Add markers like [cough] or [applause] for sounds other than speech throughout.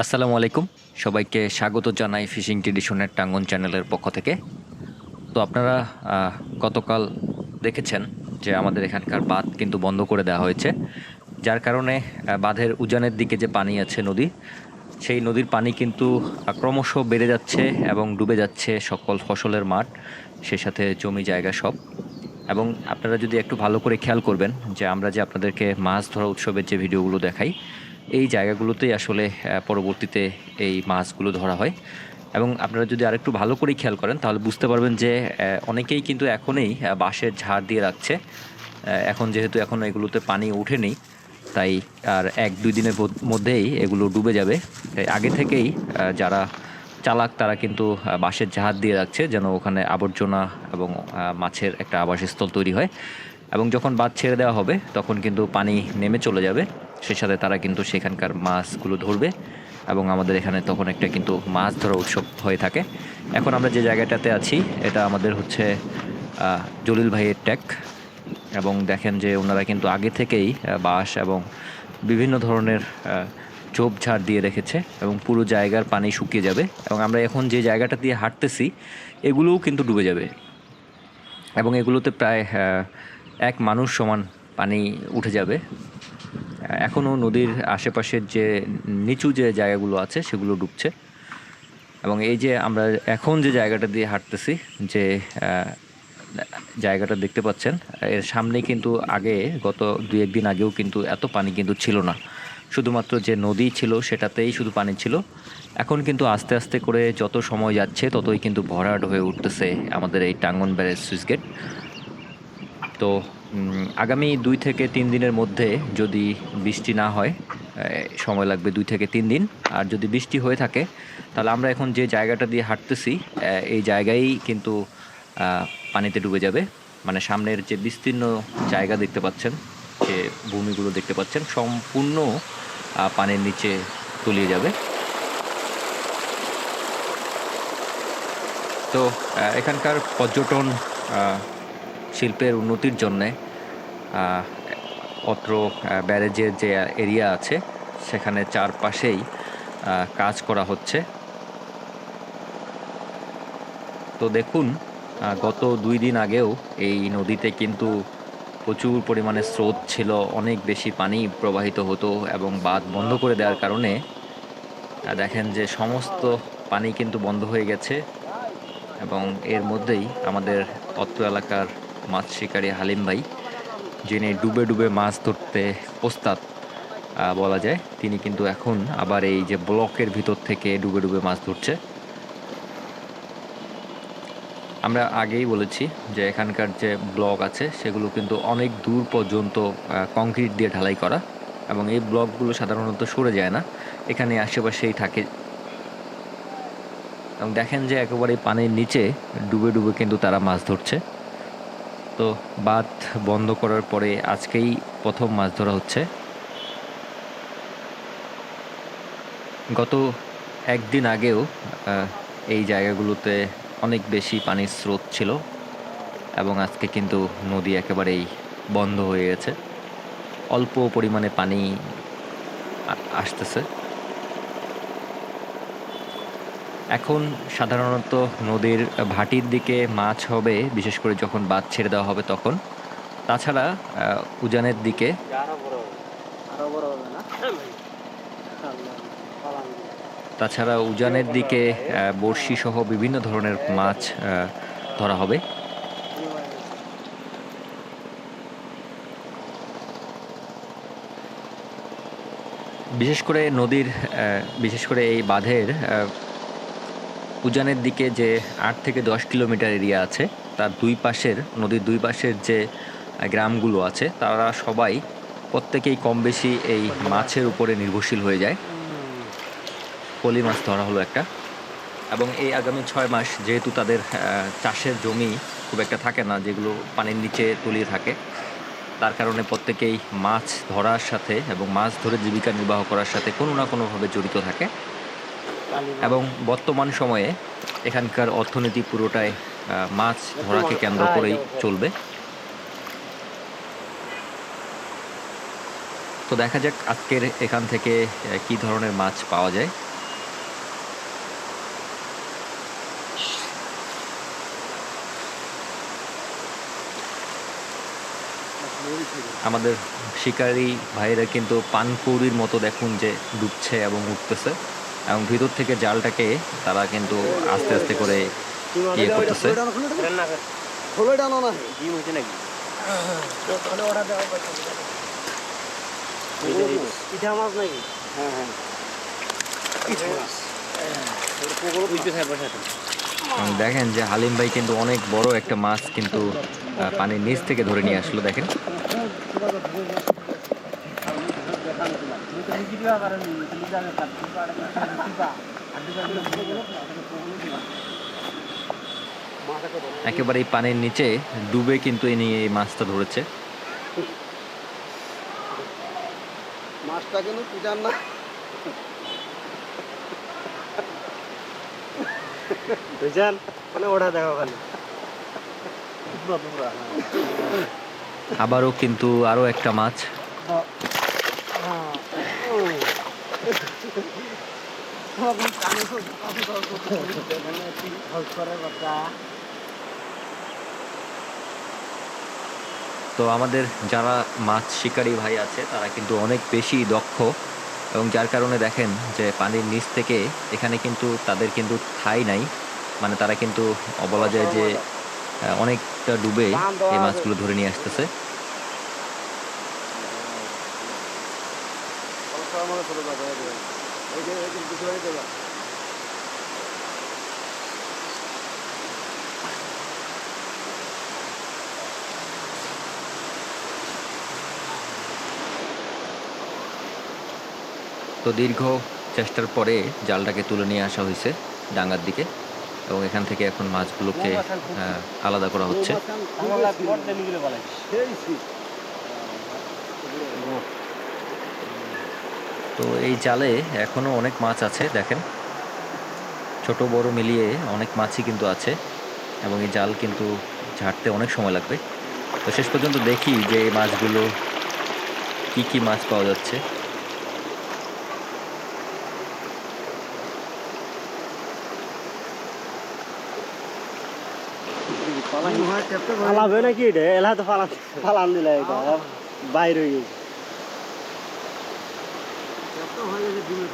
আসসালামু আলাইকুম। সবাইকে স্বাগত জানাই ফিশিং ট্রেডিশনের টাঙ্গন চ্যানেলের পক্ষ থেকে। তো আপনারা গতকাল দেখেছেন যে আমাদের এখানকার বাঁধ কিন্তু বন্ধ করে দেওয়া হয়েছে। যার কারণে বাঁধের উজানের দিকে যে পানি আছে নদী, সেই নদীর পানি কিন্তু ক্রমশ বেড়ে যাচ্ছে এবং ডুবে যাচ্ছে সকল ফসলের মাঠ সেই সাথে জমি জায়গা সব। এবং আপনারা যদি একটু ভালো করে খেয়াল করবেন যে আমরা যে আপনাদেরকে মাছ ধরা উৎসবের যে ভিডিওগুলো দেখাই, এই জায়গাগুলোতেই আসলে পরবর্তীতে এই মাছগুলো ধরা হয়। এবং আপনারা যদি আরেকটু ভালো করে খেয়াল করেন, তাহলে বুঝতে পারবেন যে অনেকেই কিন্তু এখনই বাঁশের ঝাড় দিয়ে রাখছে। এখন যেহেতু এখন এগুলোতে পানি ওঠেনি, তাই আর এক দুই দিনের মধ্য- মধ্যেই এগুলো ডুবে যাবে। তাই আগে থেকেই যারা চালাক, তারা কিন্তু বাঁশের জাহাজ দিয়ে রাখছে, যেন ওখানে আবর্জনা এবং মাছের একটা আবাসস্থল তৈরি হয়। এবং যখন বাঁধ ছেড়ে দেওয়া হবে, তখন কিন্তু পানি নেমে চলে যাবে। সেই সাথে তারা কিন্তু সেখানকার মাছগুলো ধরবে। এবং আমাদের এখানে তখন একটা কিন্তু মাছ ধরা উৎসব হয়ে থাকে। এখন আমরা যে জায়গাটাতে আছি, এটা আমাদের হচ্ছে জলিল ভাইয়ের ট্যাক এবং দেখেন যে ওনারা কিন্তু আগে থেকেই বাঁশ এবং বিভিন্ন ধরনের ঝোপঝাড় দিয়ে রেখেছে এবং পুরো জায়গার পানি শুকিয়ে যাবে। এবং আমরা এখন যে জায়গাটা দিয়ে হাঁটতেছি, এগুলোও কিন্তু ডুবে যাবে। এবং এগুলোতে প্রায় এক মানুষ সমান পানি উঠে যাবে। এখনও নদীর আশেপাশের যে নিচু যে জায়গাগুলো আছে, সেগুলো ডুবছে। এবং এই যে আমরা এখন যে জায়গাটা দিয়ে হাঁটতেছি, যে জায়গাটা দেখতে পাচ্ছেন, এর সামনে কিন্তু আগে গত দুই একদিন আগেও কিন্তু এত পানি কিন্তু ছিল না। শুধুমাত্র যে নদী ছিল, সেটাতেই শুধু পানি ছিল। এখন কিন্তু আস্তে আস্তে করে যত সময় যাচ্ছে, ততই কিন্তু ভরাট হয়ে উঠতেছে আমাদের এই টাঙ্গন ব্যারেজ সুইচ গেট। তো আগামী দুই থেকে তিন দিনের মধ্যে যদি বৃষ্টি না হয় সময় লাগবে দুই থেকে তিন দিন। আর যদি বৃষ্টি হয়ে থাকে, তাহলে আমরা এখন যে জায়গাটা দিয়ে হাঁটতেছি এই জায়গায় কিন্তু পানিতে ডুবে যাবে। মানে সামনের যে বিস্তীর্ণ জায়গা দেখতে পাচ্ছেন, যে ভূমিগুলো দেখতে পাচ্ছেন, সম্পূর্ণ পানির নিচে তলিয়ে যাবে। তো এখানকার পর্যটন শিল্পের উন্নতির জন্যে অত্র ব্যারেজের যে এরিয়া আছে, সেখানে চারপাশেই কাজ করা হচ্ছে। তো দেখুন গত দুই দিন আগেও এই নদীতে কিন্তু প্রচুর পরিমাণে স্রোত ছিল, অনেক বেশি পানি প্রবাহিত হতো এবং বাঁধ বন্ধ করে দেওয়ার কারণে দেখেন যে সমস্ত পানি কিন্তু বন্ধ হয়ে গেছে এবং এর মধ্যেই আমাদের অত্র এলাকার মাছ শিকারী হালিম ভাই, যিনি ডুবে ডুবে মাছ ধরতে ওস্তাদ বলা যায়, তিনি কিন্তু এখন আবার এই যে ব্লকের ভিতর থেকে ডুবে ডুবে মাছ ধরছে। আমরা আগেই বলেছি যে এখানকার যে ব্লক আছে, সেগুলো কিন্তু অনেক দূর পর্যন্ত কংক্রিট দিয়ে ঢালাই করা এবং এই ব্লকগুলো সাধারণত সরে যায় না, এখানে আশেপাশেই থাকে। এবং দেখেন যে একেবারে পানির নিচে ডুবে ডুবে কিন্তু তারা মাছ ধরছে। তো বাঁধ বন্ধ করার পরে আজকেই প্রথম মাছ ধরা হচ্ছে। গত একদিন আগেও এই জায়গাগুলোতে অনেক বেশি পানির স্রোত ছিল এবং আজকে কিন্তু নদী একেবারেই বন্ধ হয়ে গেছে। অল্প পরিমাণে পানি আসতেছে। এখন সাধারণত নদীর ভাটির দিকে মাছ হবে, বিশেষ করে যখন বাঁধ ছেড়ে দেওয়া হবে তখন তাছাড়া উজানের দিকে। তাছাড়া উজানের দিকে বড়শি সহ বিভিন্ন ধরনের মাছ ধরা হবে বিশেষ করে নদীর বিশেষ করে এই বাঁধের উজানের দিকে যে আট থেকে দশ কিলোমিটার এরিয়া আছে, তার দুই পাশের, নদীর দুই পাশের যে গ্রামগুলো আছে, তারা সবাই প্রত্যেকেই কম বেশি এই মাছের উপরে নির্ভরশীল হয়ে যায়। পলি মাছ ধরা হলো একটা। এবং এই আগামী ছয় মাস যেহেতু তাদের চাষের জমি খুব একটা থাকে না, যেগুলো পানির নিচে তলিয়ে থাকে, তার কারণে প্রত্যেকেই মাছ ধরার সাথে এবং মাছ ধরে জীবিকা নির্বাহ করার সাথে কোনো না কোনোভাবে জড়িত থাকে। এবং বর্তমান সময়ে এখানকার অর্থনীতি পুরোটাই মাছ ধরাকে কেন্দ্র করেই চলবে। তো দেখা যাক আজকের এখান থেকে কি ধরনের মাছ পাওয়া যায়। আমাদের শিকারী ভাইরা কিন্তু পানকৌড়ির মতো দেখুন যে ডুবছে এবং উঠতেছে। এবং ভিতর থেকে জালটাকে তারা কিন্তু আস্তে আস্তে করে ইয়ে করতেছে। হ্যাঁ। দেখেন যে হালিম ভাই কিন্তু অনেক বড় একটা মাছ কিন্তু পানির নিচ থেকে ধরে নিয়ে আসলো দেখেন। একেবারে এই পানির নিচে ডুবে কিন্তু ইনি এই মাছটা ধরেছে। মাছটা কিন্তু পিটার না? বুঝছেন মানে ওটা দেখো খালি। আবারও কিন্তু আরও একটা মাছ তো আমাদের যারা মাছ শিকারী ভাই আছে, তারা কিন্তু অনেক বেশি দক্ষ এবং যার কারণে দেখেন যে পানির নিচ থেকে এখানে কিন্তু তাদের কিন্তু ঠাই নাই। মানে তারা কিন্তু বলা যায় যে অনেকটা ডুবে এই মাছগুলো ধরে নিয়ে আসতেছে। তো দীর্ঘ চেষ্টার পরে জালটাকে তুলে নিয়ে আসা হয়েছে ডাঙ্গার দিকে এবং এখান থেকে এখন মাছগুলোকে আলাদা করা হচ্ছে। তো এই জালে এখনও অনেক মাছ আছে, দেখেন। ছোট, বড় মিলিয়ে অনেক মাছই কিন্তু আছে এবং এই জাল কিন্তু ঝাড়তে অনেক সময় লাগবে। তো শেষ পর্যন্ত দেখি যে এই মাছগুলো কি কি মাছ পাওয়া যাচ্ছে। নাকি এলা তো ফালান দিলে এটা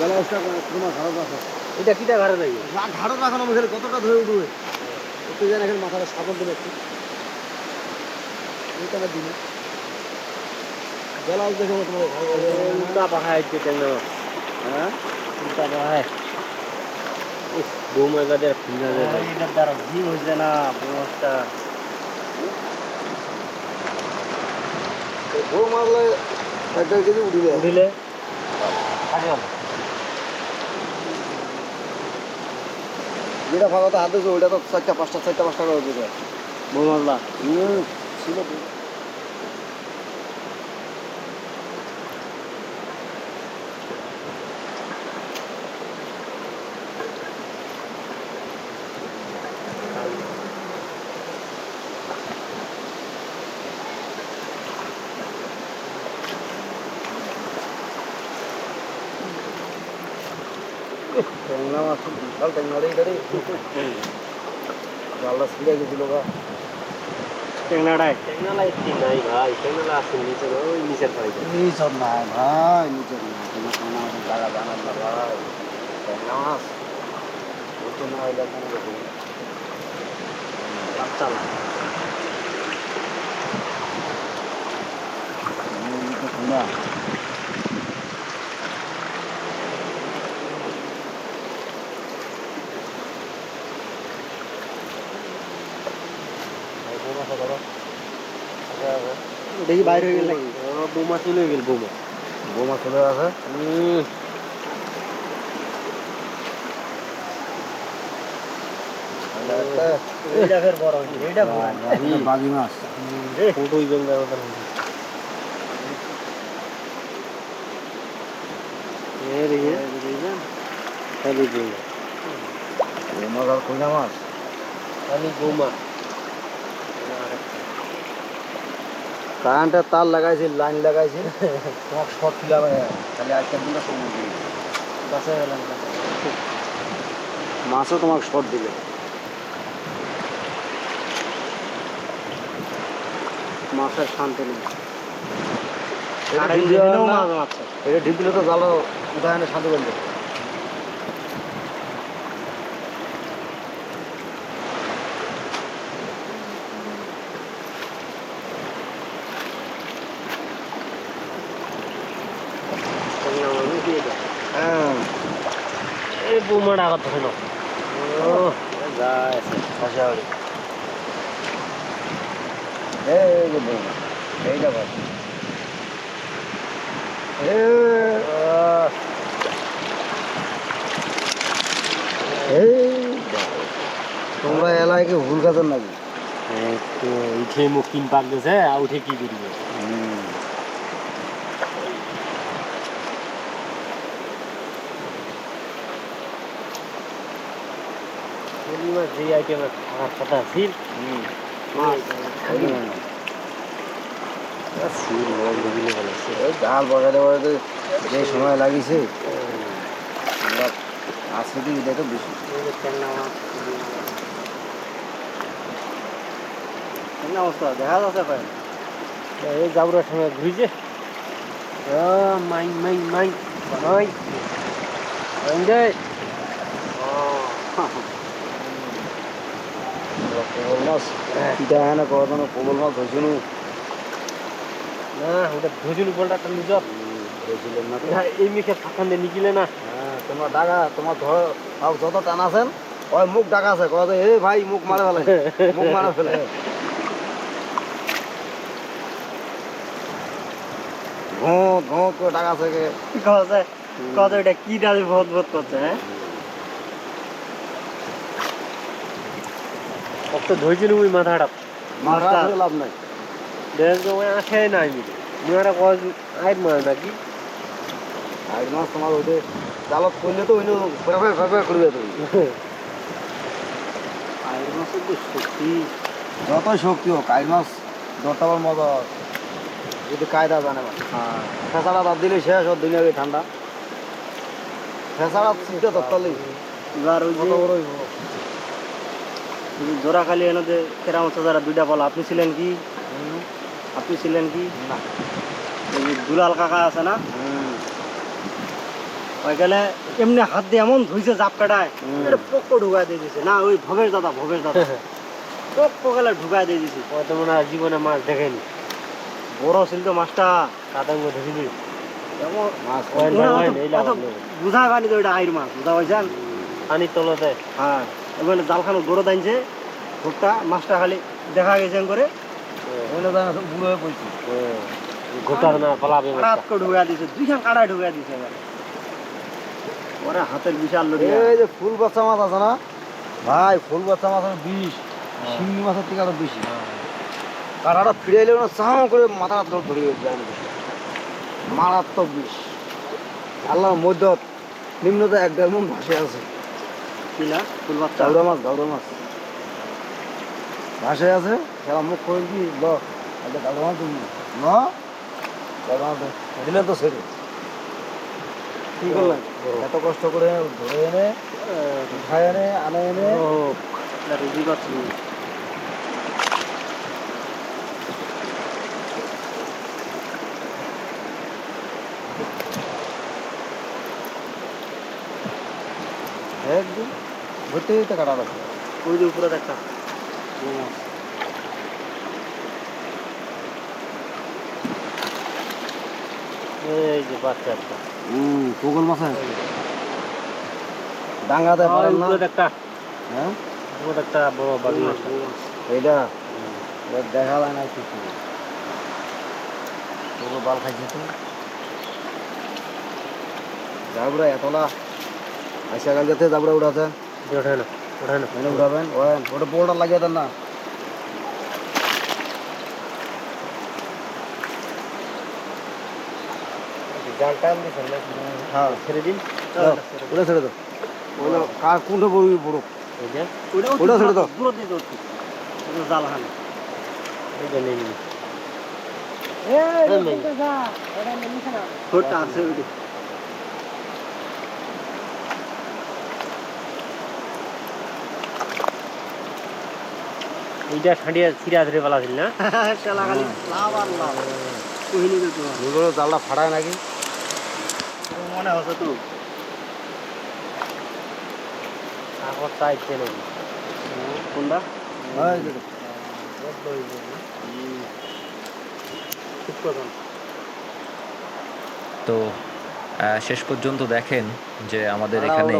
বাইরে হয়ে গেছে এটা কিটা ঘরে নাকি ঘাড়ো রাখানো মুখের কতটা ধরে উঠবে? একটু যেন এখানে মাথাটা সাবন দিলে একটু। এইটা দিনে। বেলা দেখে তোমার উল্টা হ্যাঁ? উল্টা দ্বারা হয়েছে না বৌমাটা বউ মারলে এক দেড় কেজি উঠিবে উঠিলে। থাকে যেটা ফাঁকাতে হাত ওইটা তো চারটা পাঁচটা চারটা পাঁচটা করে দিতে বৌমালা মারলা ছিল তো। ট্যাংরা মাছ খুব বিশাল ট্যাংরা রে এটা রে জালটা ছিঁড়ে গেছিল গা টেংনাটাই টেংনালা একটি নাই ভাই টেংনালা আছে নিচে ওই নিচের বাড়িতে নিচর নাই ভাই নিচর নাই তোমার কোনো জায়গা জানার না ভাই ট্যাংরা মাছ ওতো না হইলে কোনো রকম বাচ্চা না ঠান্ডা দেখি বাইরে হয়ে গেল নাকি? বৌমা চলে গেল বৌমা। বৌমা চলে আছে বাগি মাছ। ফটোই এই মাছ আর কইনা মাছ খালি গোমা কারেন্টের তার লাগাইছি লাইন লাগাইছি। তোমার শর্ট খালি আজকের দিনটা গেলাম মাছও তোমাকে শর্ট দিলে। মাছের শান্তি নেই। এটা দিলে তো জালো এনে শান্তি করলে হ্যাঁ এই ভাই এই দেখো। তোমরা এলাকায় ভুল খাতেন নাকি তো উঠে মুখ কিন পাক আর উঠে কি করবে মাছ যে আইটেমের খাওয়ার কথা ছিল জাল বসাতে বসাতে যে সময় লাগিয়েছে আমরা আজকে দেখো বেশি অবস্থা দেখা যাচ্ছে ভাই এই যাবুরার সময় ঘুরিছে মাই মাই মাই মাই মাই প্রবল মাছ পিঠা হয় না কখনো প্রবল মাছ ধরছিল। না ওটা ভোজন উপরটা নিজর ধরেছিলেন না এই মেখে ফাঁকান দিয়ে নিকিলে না। হ্যাঁ তোমার ডাকা তোমার ধর সব যত টান আছেন ওই মুখ ডাকা আছে কত এ ভাই মুখ মারে ফেলে মুখ মারা ফেলে। [laughs] ঘো ঘো করে ডাকা আছে কে। কত কত এটা কি ডালি ভোট ভোট করছে হ্যাঁ? কত ধৈর্য ওই মাথাটা ধরে লাভ নাই। তো ওই আসে না আমি। মেয়েরা আইট মারে নাকি? মাছ তোমার ওইতে জালত করলে তো ওইনো করবে তুমি আইট তো। সত্যি যত শক্তি। হোক আইর মাছ ধরতে পার মজা যদি কায়দা জানে মানে ফেসাড়া তার দিলে শেষ ওর দিনে ঠান্ডা। ফেসাড়া সিটে ধরতালেই এবার ওই জোড়াখালি এনে কেরাম যারা দুইটা বল আপনি ছিলেন কি? আপনি ছিলেন কি? না। দুলাল কাকা আছে না? হুম। ওইখানে এমনি হাত দিয়ে এমন ধুইছে জাপ কাটায়। এটা ঢুকাই দিয়ে দিছে। না ওই ভবেশ দাদা ভবেশ দাদা। পোক্ক গেলে ঢুকাই দিয়ে দিছে। ও তো মনে হয় জীবনে মাছ দেখেনি। বড় ছিল তো মাছটা। ওই। অত- অত বুঝা পানি তো এটা আইর মাছ বুঝা পাইছেন পানির তলতে। হ্যাঁ। এবারে জালখানো গড়ে দাইছে ভুট্টা মাছটা খালি দেখা গেছে করে বুড়ো হয়ে পড়ছি। ঘোটার না পালাবে রাত করে ঢুকা দিছে দুইখান ঢুকা দিছে এবারে। ওরা হাতের বিশাল লড়ি এই যে ফুল বাচ্চা মাছ আছে না? ভাই ফুল বাচ্চা মাছ বিষ শিঙ্গি মাছের থেকে আরও বেশি। কাটাটা ফিরে এলে না চাও করে মাথাটা ধরে ধরে যায় মারাত্মক বিষ। আল্লাহ মধ্য নিম্নতে এক দেড় মন ভাসে আছে। কি না ফুল মাছ মাছ। আছে? খেলা মুখ করে কি? ল গাউরা মাছ তুমি ন গাউরা মাছ দিলে তো সেরে কি করলেন? এত কষ্ট করে ধরে এনে উঠায় এনে আনে এনে। রেডি পাচ্ছি একদিন ঘুরতে ঘুরতে কাটা রাখে ওই যে উপরে একটা। এই যে বাচ্চা একটা। হুম পুকুর মাছ ডাঙ্গাতে পারেন না? একটা। হ্যাঁ? একটা বড় আছে। এইটা? দেখা যায় না কিছু। পুকুর বাল খাইছে তো। জাবরা এতলা। আইসা কাল যাতে জাবরা উঠাছে ওঠানো এনে উঠাবেন ওড়েন ওটা বোর্ডার লাগিয়ে দেন না জাল টান দিছেন না হ্যাঁ ছেড়ে দিন ওটা ছেড়ে দাও ওটা কার কোনটা বড় বড় ওটা ছেড়ে দাও। পুরো দিয়ে দাও জাল হান এই যে নিয়ে আছে ওইটি এইটা খাঁটিয়া ছিঁড়া ধরে পালা ছিল না। [laughs] এগুলো জালটা ফাটায় নাকি? মনে হচ্ছে তো? এখন চাইছে নাকি কোনটা? হ্যাঁ তো আহ, শেষ পর্যন্ত দেখেন যে আমাদের এখানে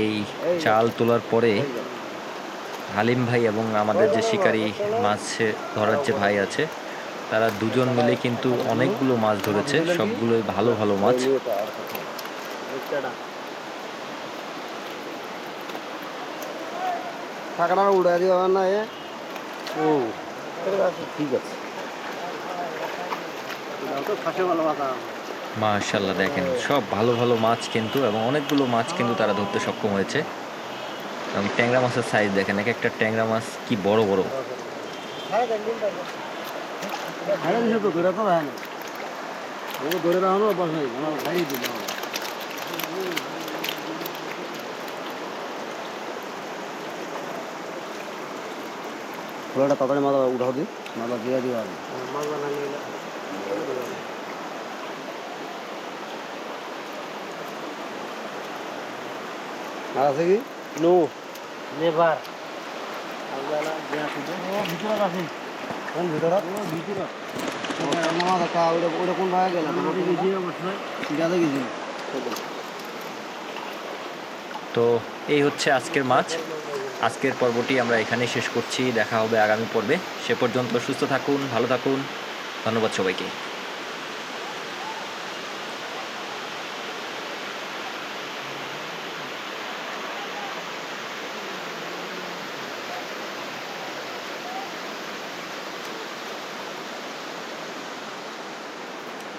এই চাল তোলার পরে। হালিম ভাই এবং আমাদের যে শিকারী মাছ ধরার যে ভাই আছে তারা দুজন মিলে কিন্তু অনেকগুলো মাছ ধরেছে সবগুলোই ভালো ভালো মাছ। উড়ে দিয়ে না এ। ও ঠিক আছে। কথা মাশাল্লাহ দেখেন সব ভালো ভালো মাছ কিন্তু এবং অনেকগুলো মাছ কিন্তু তারা ধরতে সক্ষম হয়েছে। এবং ট্যাংরা মাছের সাইজ দেখেন এক একটা ট্যাংরা মাছ কি বড় বড়। খোলাটা তাড়াতাড়ি মাথা উঠাও দি মাথা দিয়ে দিও মাছ আর আছে কি? নো গেছি তো এই হচ্ছে আজকের মাছ। আজকের পর্বটি আমরা এখানেই শেষ করছি। দেখা হবে আগামী পর্বে। সে পর্যন্ত সুস্থ থাকুন, ভালো থাকুন। ধন্যবাদ সবাইকে।